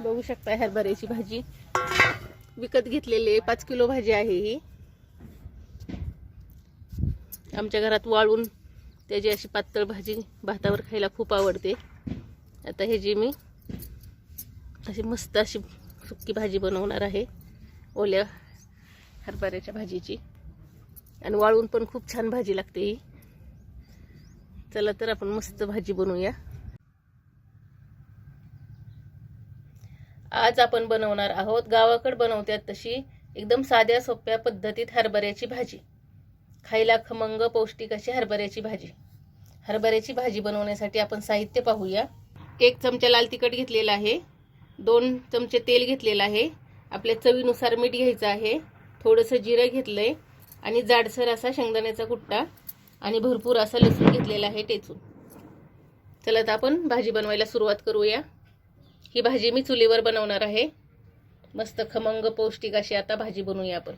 बघू शकता हरभऱ्याची भाजी. विकत घेतलेली आहे. पाच किलो भाजी आहे ही. आमच्या घरात वाळून त्याची अशी पातळ भाजी भातावर खायला खूप आवडते. आता हे जी मी अशी मस्त अशी सुक्की भाजी बनवणार आहे. ओल्या हरभऱ्याच्या भाजीची. आणि वाळून पण खूप छान भाजी लागते ही. चला तर आपण मस्त भाजी बनवूया. आज आपण बनवणार आहोत. गावाकड बनवत्यात तशी एकदम साध्या सोप्या पद्धतीत हरभऱ्याची भाजी. खायला खमंग पौष्टिक अशी हरभऱ्याची भाजी. हरभऱ्याची भाजी बनवण्यासाठी आपण साहित्य पाहूया. एक चमचा लाल तिखट घेतलेला आहे. दोन चमचे तेल घेतलेलं आहे. आपल्या चवीनुसार मीठ घ्यायचं आहे. थोडंसं जिरं घेतलंय आणि जाडसर असा शेंगदाण्याचा कुट्टा आणि भरपूर असा लसूण घेतलेला आहे टेचून. चला तर आपण भाजी बनवायला सुरुवात करूया. ही भाजी मी चुलीवर बनवणार आहे. मस्त खमंग पौष्टिक अशी आता भाजी बनवूया आपण.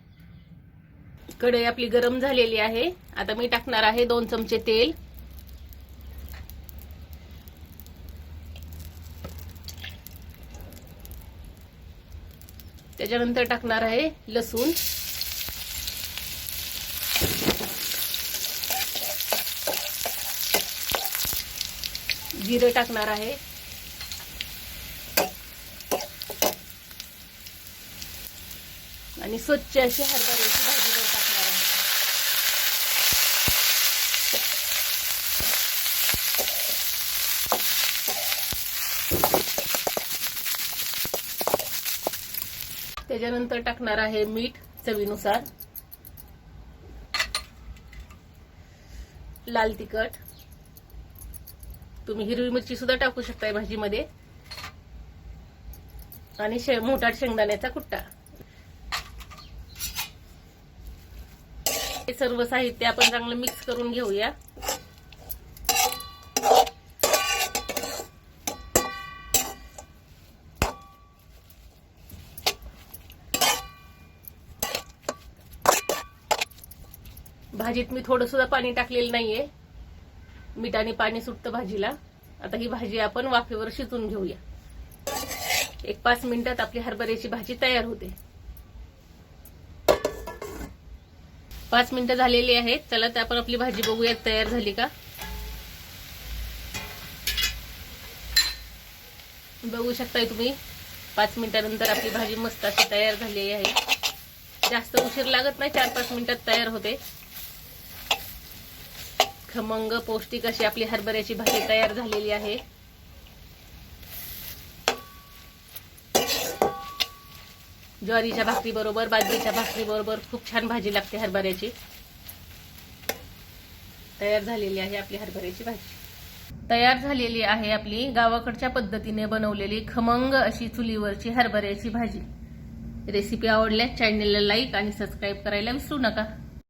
कढई आपली गरम झालेली आहे. आता मी टाकणार आहे दोन चमचे तेल. त्याच्यानंतर टाकणार आहे लसूण. जिरं टाकणार आहे. आणि स्वच्छ अशी हरभऱ्याची भाजी पण टाकणार आहे. त्याच्यानंतर टाकणार आहे मीठ चवीनुसार. लाल तिखट. तुम्ही हिरवी मिरची सुद्धा टाकू शकताय भाजीमध्ये. आणि शे मोठा शेंगदाण्याचा कुट्टा. हे सर्व साहित्य आपण चांगलं मिक्स करून घेऊया भाजीत मी थोडं सुद्धा पाणी टाकलेलं नाहीये. मिठाने पाणी सुटतं भाजीला. आता ही भाजी आपण वाफेवर शिजून घेऊया. एक पाच मिनिटात आपली हरभऱ्याची भाजी तयार होते. पाच मिनिटं झालेली आहेत. चला तर आपण आपली भाजी बघूया तयार झाली का? बघू शकताय तुम्ही. पाच मिनिटानंतर आपली भाजी मस्त अशी तयार झालेली आहे. जास्त उशीर लागत नाही चार पाच मिनिटात तयार होते. खमंग पौष्टिक अशी आपली हरभऱ्याची भाजी तयार झालेली आहे. ज्वारीच्या भाकरीबरोबर बाजरीच्या भाकरीबरोबर खूप छान भाजी लागते हरभऱ्याची. तयार झालेली आहे आपली हरभऱ्याची भाजी. तयार झालेली आहे आपली गावाकडच्या पद्धतीने बनवलेली खमंग अशी चुलीवरची हरभऱ्याची भाजी. रेसिपी आवडल्यास चॅनलला लाईक आणि सबस्क्राईब करायला विसरू नका.